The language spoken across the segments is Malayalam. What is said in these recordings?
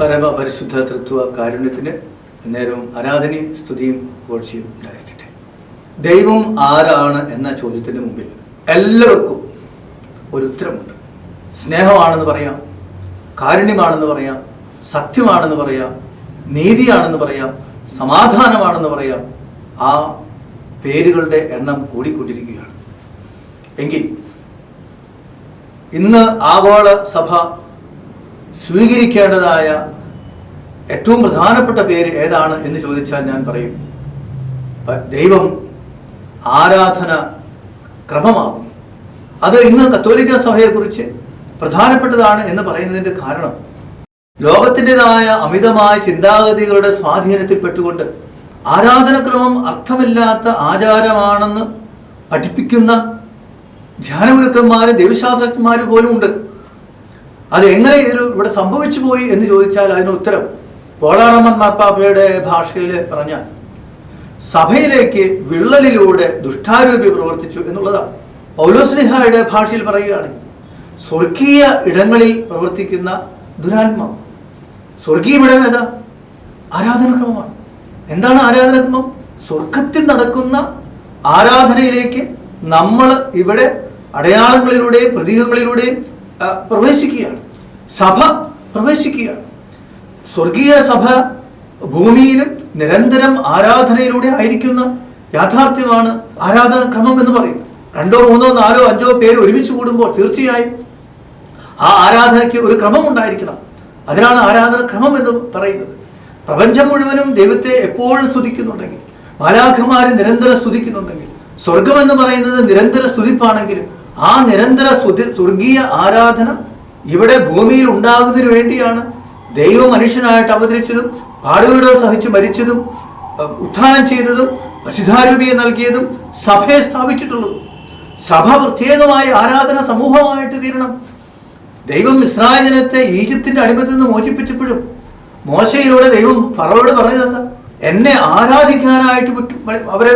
പരമ പരിശുദ്ധ തൃത്വ കാരുണ്യത്തിന് നേരവും ആരാധനയും സ്തുതിയും കോഴ്ചയും ഉണ്ടായിരിക്കട്ടെ. ദൈവം ആരാണ് എന്ന ചോദ്യത്തിന് മുമ്പിൽ എല്ലാവർക്കും ഒരു ഉത്തരമുണ്ട്. സ്നേഹമാണെന്ന് പറയാം കാരുണ്യമാണെന്ന് പറയാം സത്യമാണെന്ന് പറയാം നീതിയാണെന്ന് പറയാം സമാധാനമാണെന്ന് പറയാം ആ പേരുകളുടെ എണ്ണം കൂടിക്കൊണ്ടിരിക്കുകയാണ്. എങ്കിൽ ഇന്ന് ആഗോള സഭ സ്വീകരിക്കേണ്ടതായ ഏറ്റവും പ്രധാനപ്പെട്ട പേര് ഏതാണ് എന്ന് ചോദിച്ചാൽ ഞാൻ പറയും. ദൈവം ആരാധന ക്രമമാകും അത് ഇന്ന് കത്തോലിക്ക സഭയെക്കുറിച്ച് പ്രധാനപ്പെട്ടതാണ് എന്ന് പറയുന്നതിന്റെ കാരണം ലോകത്തിന്റെതായ അമിതമായ ചിന്താഗതികളുടെ സ്വാധീനത്തിൽപ്പെട്ടുകൊണ്ട് ആരാധനക്രമം അർത്ഥമില്ലാത്ത ആചാരമാണെന്ന് പഠിപ്പിക്കുന്ന ധ്യാനഗുരുക്കന്മാരും ദൈവശാസ്ത്രജ്ഞന്മാരും പോലും ഉണ്ട് അത് എങ്ങനെ ഇതിൽ ഇവിടെ സംഭവിച്ചു പോയി എന്ന് ചോദിച്ചാൽ അതിന് ഉത്തരം പോളാറമ്മൻ മാർപ്പാപ്പയുടെ ഭാഷയിൽ പറഞ്ഞാൽ സഭയിലേക്ക് വിള്ളലിലൂടെ ദുഷ്ടാരൂപി പ്രവർത്തിച്ചു എന്നുള്ളതാണ്. പൗലോസ്ലിഹായുടെ ഭാഷയിൽ പറയുകയാണെങ്കിൽ സ്വർഗീയ ഇടങ്ങളിൽ പ്രവർത്തിക്കുന്ന ദുരാത്മാവ്. സ്വർഗീയമിടം ഏതാ? ആരാധനക്രമമാണ്. എന്താണ് ആരാധനക്രമം? സ്വർഗത്തിൽ നടക്കുന്ന ആരാധനയിലേക്ക് നമ്മൾ ഇവിടെ അടയാളങ്ങളിലൂടെയും പ്രതീകങ്ങളിലൂടെയും പ്രവേശിക്കുകയാണ്. സഭ പ്രവേശിക്കുകയാണ്. സ്വർഗീയ സഭ ഭൂമിയിൽ നിരന്തരം ആരാധനയിലൂടെ ആയിരിക്കുന്ന യാഥാർത്ഥ്യമാണ് ആരാധന ക്രമം എന്ന് പറയും രണ്ടോ മൂന്നോ നാലോ അഞ്ചോ പേര് ഒരുമിച്ച് കൂടുമ്പോൾ തീർച്ചയായും ആ ആരാധനയ്ക്ക് ഒരു ക്രമം ഉണ്ടായിരിക്കണം. അതിനാണ് ആരാധന ക്രമം എന്ന് പറയുന്നത്. പ്രപഞ്ചം മുഴുവനും ദൈവത്തെ എപ്പോഴും സ്തുതിക്കുന്നുണ്ടെങ്കിൽ മാലാഖമാരെ നിരന്തരം സ്തുതിക്കുന്നുണ്ടെങ്കിൽ സ്വർഗം എന്ന് പറയുന്നത് നിരന്തര സ്തുതിപ്പാണെങ്കിലും ആ നിരന്തര സ്വർഗീയ ആരാധന ഇവിടെ ഭൂമിയിൽ ഉണ്ടാകുന്നതിന് വേണ്ടിയാണ്. ദൈവ മനുഷ്യനായിട്ട് അവതരിച്ചതും പാടുകടൽ സഹിച്ച് മരിച്ചതും ഉത്ഥാനം ചെയ്തതും പരിശുദ്ധാരൂപിയെ നൽകിയതും സഭയെ സ്ഥാപിച്ചിട്ടുള്ളത്. സഭ പ്രത്യേകമായ ആരാധന സമൂഹമായിട്ട് തീരണം. ദൈവം ഇസ്രായേലിനത്തെ ഈജിപ്തിന്റെ അടിമത്തിൽ നിന്ന് മോചിപ്പിച്ചപ്പോഴും മോശയിലൂടെ ദൈവം ഫറവോട് പറഞ്ഞതെന്താ? എന്നെ ആരാധിക്കാനായിട്ട് അവരെ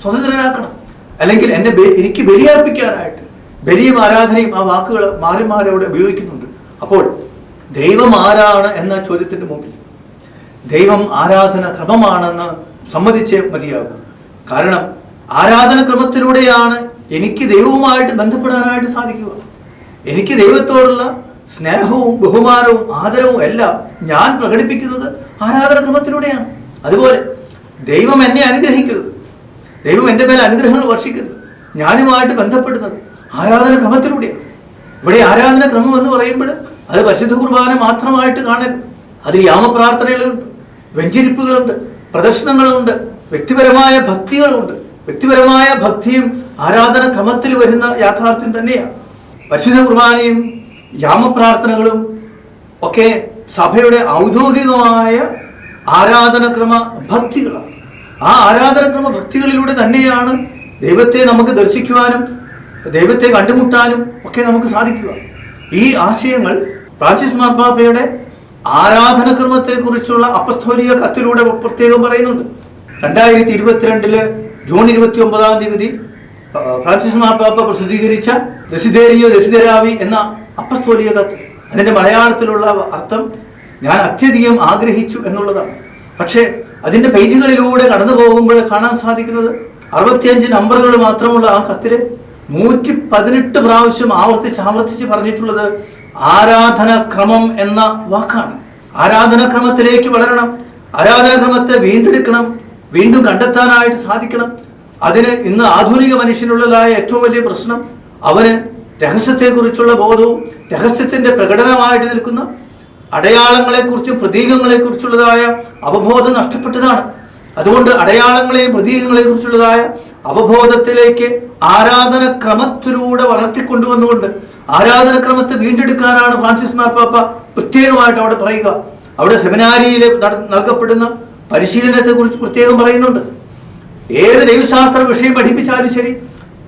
സ്വതന്ത്രരാക്കണം അല്ലെങ്കിൽ എന്നെ എനിക്ക് ബലിയർപ്പിക്കാനായിട്ട് ബലിയും ആരാധനയും ആ വാക്കുകൾ മാറി മാറി അവിടെ ഉപയോഗിക്കുന്നുണ്ട്. അപ്പോൾ ദൈവം ആരാണ് എന്ന ചോദ്യത്തിന്റെ മുമ്പിൽ. ദൈവം ആരാധന ക്രമമാണെന്ന് സമ്മതിച്ചേ മതിയാകും. കാരണം ആരാധന ക്രമത്തിലൂടെയാണ് എനിക്ക് ദൈവവുമായിട്ട് ബന്ധപ്പെടാനായിട്ട് സാധിക്കുക. എനിക്ക് ദൈവത്തോടുള്ള സ്നേഹവും ബഹുമാനവും ആദരവും എല്ലാം ഞാൻ പ്രകടിപ്പിക്കുന്നത് ആരാധന ക്രമത്തിലൂടെയാണ്. അതുപോലെ ദൈവം എന്നെ അനുഗ്രഹിക്കരുത്. ദൈവം എന്റെ മേലെ അനുഗ്രഹങ്ങൾ വർഷിക്കുന്നത് ഞാനുമായിട്ട് ബന്ധപ്പെടുന്നത് ആരാധന ക്രമത്തിലൂടെയാണ്. ഇവിടെ ആരാധന ക്രമം എന്ന് പറയുമ്പോൾ അത് പരിശുദ്ധ കുർബാന മാത്രമായിട്ട് കാണരുത്. അതിൽ യാമപ്രാർത്ഥനകളുണ്ട് വെഞ്ചിരിപ്പുകളുണ്ട് പ്രദർശനങ്ങളുണ്ട് വ്യക്തിപരമായ ഭക്തികളുണ്ട്. വ്യക്തിപരമായ ഭക്തിയും ആരാധന ക്രമത്തിൽ വരുന്ന യാഥാർത്ഥ്യം തന്നെയാണ്. പരിശുദ്ധ കുർബാനയും യാമപ്രാർത്ഥനകളും ഒക്കെ സഭയുടെ ഔദ്യോഗികമായ ആരാധനക്രമ ഭക്തികളാണ്. ആ ആരാധനക്രമ ഭക്തികളിലൂടെ തന്നെയാണ് ദൈവത്തെ നമുക്ക് ദർശിക്കുവാനും ദൈവത്തെ കണ്ടുമുട്ടാനും ഒക്കെ നമുക്ക് സാധിക്കുക. ഈ ആശയങ്ങൾ ഫ്രാൻസിസ് മാർപ്പാപ്പയുടെ ആരാധനക്രമത്തെക്കുറിച്ചുള്ള അപ്പസ്തോലിക കത്തിലൂടെ പ്രത്യേകം പറയുന്നുണ്ട്. രണ്ടായിരത്തി ഇരുപത്തിരണ്ടിൽ ജൂൺ ഇരുപത്തി ഒമ്പതാം തീയതി ഫ്രാൻസിസ് മാർപ്പാപ്പ പ്രസിദ്ധീകരിച്ച ദസിദേരിയോ ദശിതരാവി എന്ന അപ്പസ്തോലിക കത്ത്. അതിന്റെ മലയാളത്തിലുള്ള അർത്ഥം ഞാൻ അത്യധികം ആഗ്രഹിച്ചു എന്നുള്ളതാണ്. പക്ഷേ അതിന്റെ പേജുകളിലൂടെ കടന്നു പോകുമ്പോൾ കാണാൻ സാധിക്കുന്നത്. അറുപത്തിയഞ്ച് നമ്പറുകൾ മാത്രമുള്ള ആ കത്തിൽ നൂറ്റി പതിനെട്ട് പ്രാവശ്യം ആവർത്തിച്ച് ആവർത്തിച്ച് പറഞ്ഞിട്ടുള്ളത് ആരാധനക്രമം എന്ന വാക്കാണ്. ആരാധനക്രമത്തിലേക്ക് വളരണം. ആരാധനക്രമത്തെ വീണ്ടെടുക്കണം. വീണ്ടും കണ്ടെത്താനായിട്ട് സാധിക്കണം. അതിന് ഇന്ന് ആധുനിക മനുഷ്യനുള്ളതായ ഏറ്റവും വലിയ പ്രശ്നം അവന് രഹസ്യത്തെക്കുറിച്ചുള്ള ബോധവും രഹസ്യത്തിന്റെ പ്രകടനമായിട്ട് നിൽക്കുന്ന അടയാളങ്ങളെക്കുറിച്ചും പ്രതീകങ്ങളെക്കുറിച്ചുള്ളതായ അവബോധം നഷ്ടപ്പെട്ടതാണ്. അതുകൊണ്ട് അടയാളങ്ങളെയും പ്രതീകങ്ങളെ കുറിച്ചുള്ളതായ അവബോധത്തിലേക്ക് ആരാധന ക്രമത്തിലൂടെ വളർത്തിക്കൊണ്ടുവന്നുകൊണ്ട് ആരാധനക്രമത്തെ വീണ്ടെടുക്കാനാണ് ഫ്രാൻസിസ് മാർപ്പാപ്പ പ്രത്യേകമായിട്ട് അവിടെ പറയുക. അവിടെ സെമിനാരിയിൽ നൽകപ്പെടുന്ന പരിശീലനത്തെ കുറിച്ച് പ്രത്യേകം പറയുന്നുണ്ട്. ഏത് ദൈവശാസ്ത്ര വിഷയം പഠിപ്പിച്ചാലും ശരി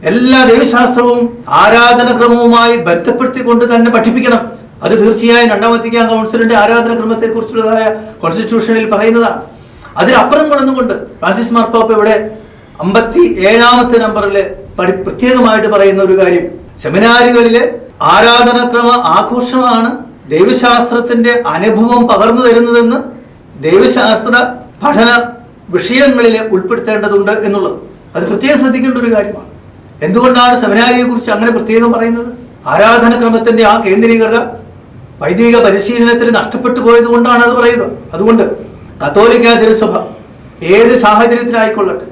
എല്ലാ ദൈവശാസ്ത്രവും ആരാധനക്രമവുമായി ബന്ധപ്പെടുത്തിക്കൊണ്ട് തന്നെ പഠിപ്പിക്കണം. അത് തീർച്ചയായും രണ്ടാം വത്തിക്കാൻ കൗൺസിലിന്റെ ആരാധനക്രമത്തെ കുറിച്ചുള്ളതായ കോൺസ്റ്റിറ്റ്യൂഷനിൽ പറയുന്നതാണ്. അതിനപ്പുറം കടന്നുകൊണ്ട് ഫ്രാൻസിസ് മാർപ്പാപ്പ ഇവിടെ അമ്പത്തി ഏഴാമത്തെ നമ്പറിൽ പഠി പ്രത്യേകമായിട്ട് പറയുന്ന ഒരു കാര്യം. സെമിനാറുകളിലെ ആരാധനക്രമ ആഘോഷമാണ് ദൈവശാസ്ത്രത്തിന്റെ അനുഭവം പകർന്നു തരുന്നതെന്ന് ദൈവശാസ്ത്ര പഠന വിഷയങ്ങളിൽ ഉൾപ്പെടുത്തേണ്ടതുണ്ട് എന്നുള്ളത്. അത് പ്രത്യേകം ശ്രദ്ധിക്കേണ്ട ഒരു കാര്യമാണ്. എന്തുകൊണ്ടാണ് സെമിനാരിയെ കുറിച്ച് അങ്ങനെ പ്രത്യേകം പറയുന്നത്? ആരാധനക്രമത്തിന്റെ ആ കേന്ദ്രീകൃത വൈദിക പരിശീലനത്തിൽ നഷ്ടപ്പെട്ടു പോയത് കൊണ്ടാണ് അത് പറയുക. അതുകൊണ്ട് കത്തോലിക്ക തിരുസഭ ഏത് സാഹചര്യത്തിലായിക്കൊള്ളട്ടെ?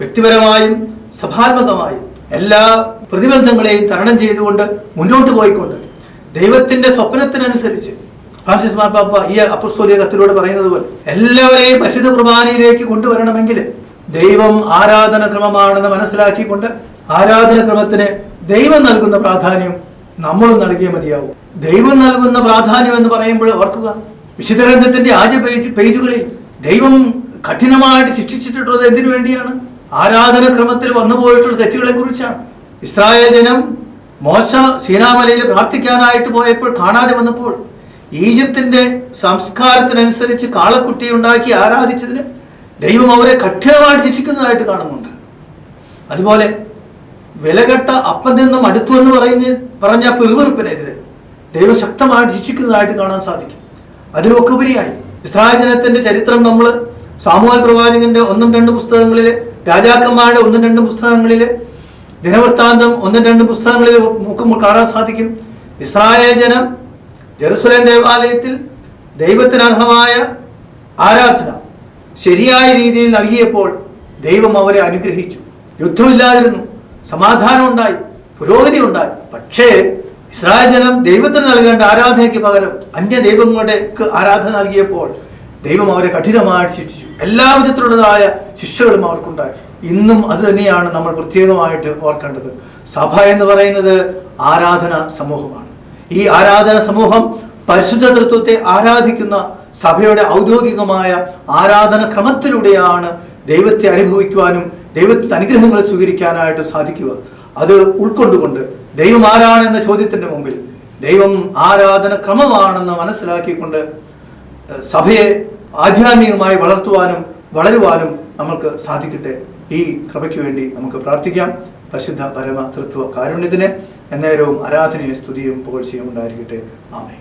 വ്യക്തിപരമായും സഭാത്മകമായും എല്ലാ പ്രതിബന്ധങ്ങളെയും തരണം ചെയ്തുകൊണ്ട് മുന്നോട്ട് പോയിക്കൊണ്ട് ദൈവത്തിന്റെ സ്വപ്നത്തിനനുസരിച്ച് ഫ്രാൻസിസ് മാർപ്പാപ്പ ഈ അപ്രസ്തോലിയ കത്തിലൂടെ പറയുന്നത് പോലെ എല്ലാവരെയും പരിശുദ്ധ കുർബാനയിലേക്ക് കൊണ്ടുവരണമെങ്കിൽ ദൈവം ആരാധന ക്രമമാണെന്ന് മനസ്സിലാക്കിക്കൊണ്ട് ആരാധന ക്രമത്തിന് ദൈവം നൽകുന്ന പ്രാധാന്യം നമ്മളും നൽകിയേ മതിയാവും. ദൈവം നൽകുന്ന പ്രാധാന്യം എന്ന് പറയുമ്പോൾ ഓർക്കുക വിശുദ്ധ ഗ്രന്ഥത്തിന്റെ ആദ്യ പേജ് പേജുകളിൽ ദൈവം കഠിനമായിട്ട് ശിക്ഷിച്ചിട്ടുള്ളത് എന്തിനു വേണ്ടിയാണ്? ആരാധന ക്രമത്തിൽ വന്നുപോയിട്ടുള്ള തെറ്റുകളെ കുറിച്ചാണ് ഇസ്രായേൽ ജനം മോശ സീനാമലയിൽ പ്രാർത്ഥിക്കാനായിട്ട് പോയപ്പോൾ കാണാതെ വന്നപ്പോൾ ഈജിപ്തിന്റെ സംസ്കാരത്തിനനുസരിച്ച് കാളക്കുട്ടി ഉണ്ടാക്കി ആരാധിച്ചതിന് ദൈവം അവരെ കഠിനമായിട്ട് ശിക്ഷിക്കുന്നതായിട്ട് കാണുന്നുണ്ട്. അതുപോലെ വിലകെട്ട അപ്പം നിന്നും അടുത്തു എന്ന് പറയുന്ന പറഞ്ഞ പിറുവിറുപ്പിനെതിരെ ദൈവം ശക്തമായിട്ട് ശിക്ഷിക്കുന്നതായിട്ട് കാണാൻ സാധിക്കും. അതിലൊക്കെ ഉപരിയായി ഇസ്രായേൽ ജനത്തിന്റെ ചരിത്രം നമ്മൾ സാമൂഹ്യ പ്രവാചകന്റെ ഒന്നും രണ്ടും പുസ്തകങ്ങളിൽ രാജാക്കന്മാരുടെ ഒന്നും രണ്ടും പുസ്തകങ്ങളിൽ ദിനവൃത്താന്തം ഒന്നും രണ്ടും പുസ്തകങ്ങളിൽ നോക്കുമ്പോൾ കാണാൻ സാധിക്കും. ഇസ്രായേൽ ജനം ജെറുസലേം ദേവാലയത്തിൽ ദൈവത്തിന് അർഹമായ ആരാധന ശരിയായ രീതിയിൽ നൽകിയപ്പോൾ ദൈവം അവരെ അനുഗ്രഹിച്ചു. യുദ്ധമില്ലാതിരുന്നു. സമാധാനം ഉണ്ടായി. പുരോഗതി ഉണ്ടായി. പക്ഷേ ഇസ്രായേൽ ജനം ദൈവത്തിന് നൽകേണ്ട ആരാധനയ്ക്ക് പകരം അന്യ ദൈവങ്ങളുടെ ആരാധന നൽകിയപ്പോൾ ദൈവം അവരെ കഠിനമായിട്ട് ശിക്ഷിച്ചു. എല്ലാ വിധത്തിലുള്ളതായ ശിക്ഷകളും അവർക്കുണ്ടായി. ഇന്നും അത് തന്നെയാണ് നമ്മൾ പ്രത്യേകമായിട്ട് ഓർക്കേണ്ടത്. സഭ എന്ന് പറയുന്നത് ആരാധന സമൂഹമാണ്. ഈ ആരാധന സമൂഹം പരിശുദ്ധ തൃത്വത്തെ ആരാധിക്കുന്ന സഭയുടെ ഔദ്യോഗികമായ ആരാധന ക്രമത്തിലൂടെയാണ് ദൈവത്തെ അനുഭവിക്കുവാനും ദൈവത്തിന്റെ അനുഗ്രഹങ്ങൾ സ്വീകരിക്കാനായിട്ട് സാധിക്കുക. അത് ഉൾക്കൊണ്ടുകൊണ്ട് ദൈവം ആരാണെന്ന ചോദ്യത്തിന്റെ മുമ്പിൽ ദൈവം ആരാധന ക്രമമാണെന്ന് മനസ്സിലാക്കിക്കൊണ്ട് സഭയെ ആധ്യാത്മികമായി വളർത്തുവാനും വളരുവാനും നമ്മൾക്ക് സാധിക്കട്ടെ. ഈ കൃപയ്ക്ക് വേണ്ടി നമുക്ക് പ്രാർത്ഥിക്കാം. പരിശുദ്ധ പരമ തൃത്വ കാരുണ്യത്തിന് എന്നേരവും ആരാധനയും സ്തുതിയും പുകഴ്ചയും ഉണ്ടായിരിക്കട്ടെ. ആമേ